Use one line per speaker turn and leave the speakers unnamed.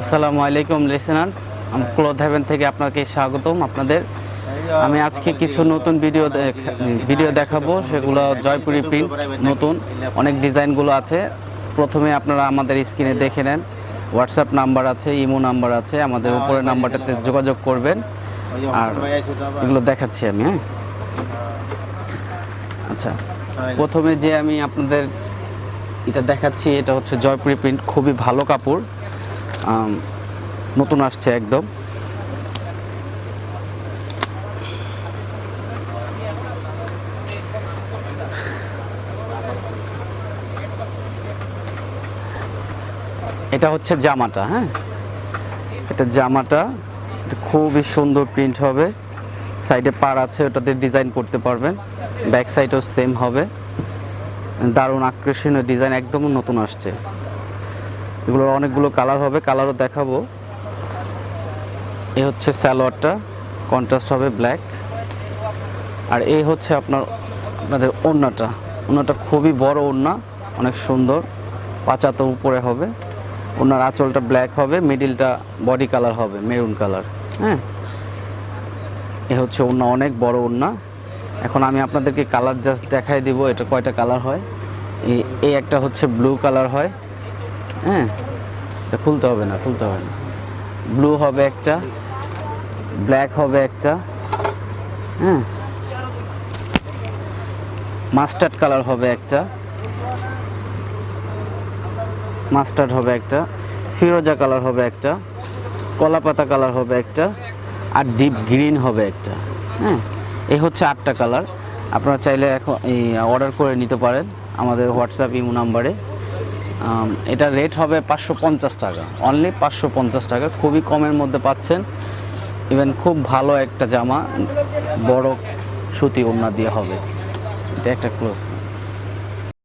আসসালামু আলাইকুম লিসেনার্স আমি ক্লথ হেভেন থেকে আপনাকে স্বাগতম আপনাদের। আমি আজকে কিছু নতুন ভিডিও ভিডিও দেখাবো, সেগুলো জয়পুরি প্রিন্ট নতুন। অনেক ডিজাইনগুলো আছে। প্রথমে আপনারা আমাদের স্ক্রিনে দেখে নেন। হোয়াটসঅ্যাপ নাম্বার আছে ইমো নাম্বার আছে, আমাদের উপরের নাম্বারটাতে যোগাযোগ করবেন। আর এগুলো দেখাচ্ছি আমি হ্যাঁ? আচ্ছা প্রথমে যে আমি আপনাদের এটা দেখাচ্ছি, এটা হচ্ছে জয়পুরি প্রিন্ট খুবই ভালো কাপড়। নতুন আসছে একদম। এটা হচ্ছে জামাটা হ্যাঁ? এটা জামাটা খুবই সুন্দর প্রিন্ট হবে। সাইডে পার আছে, ওটাতে ডিজাইন করতে পারবেন। ব্যাক সাইডও সেম হবে। দারুণ আকর্ষণীয় ডিজাইন একদম নতুন আসছে। এগুলোর অনেকগুলো কালার হবে কালারও দেখাবো। এ হচ্ছে স্যালোয়ারটা কন্ট্রাস্ট হবে ব্ল্যাক আর এই হচ্ছে আপনার, আপনাদের ওড়নাটা। ওড়নাটা খুবই বড় ওড়না, অনেক সুন্দর। পাঁচাতো উপরে হবে। ওনার আঁচলটা ব্ল্যাক হবে মিডিলটা বডি কালার হবে মেরুন কালার হ্যাঁ? এ হচ্ছে ওড়না, অনেক বড় ওড়না। এখন আমি আপনাদেরকে কালার জাস্ট দেখাই দিব, এটা কয়টা কালার হয়। এই এই একটা হচ্ছে ব্লু কালার হয়। হ্যাঁ? এটা খুলতে হবে না, খুলতে হবে না। ব্লু হবে একটা ব্ল্যাক হবে একটা হ্যাঁ? মাস্টার্ড কালার হবে একটা মাস্টার্ড হবে একটা ফিরোজা কালার হবে একটা কলাপাতা কালার হবে একটা, আর ডিপ গ্রিন হবে একটা হ্যাঁ? এই হচ্ছে আটটা কালার আপনারা চাইলে এখন অর্ডার করে নিতে পারেন আমাদের হোয়াটসঅ্যাপ ইমো নাম্বারে এটা রেট হবে পাঁচশো পঞ্চাশ টাকা। অনলি পাঁচশো পঞ্চাশ টাকা। খুবই কমের মধ্যে পাচ্ছেন। ইভেন খুব ভালো একটা জামা, বড় সুতি ওড়না দিয়ে হবে। এটা একটা ক্লোজ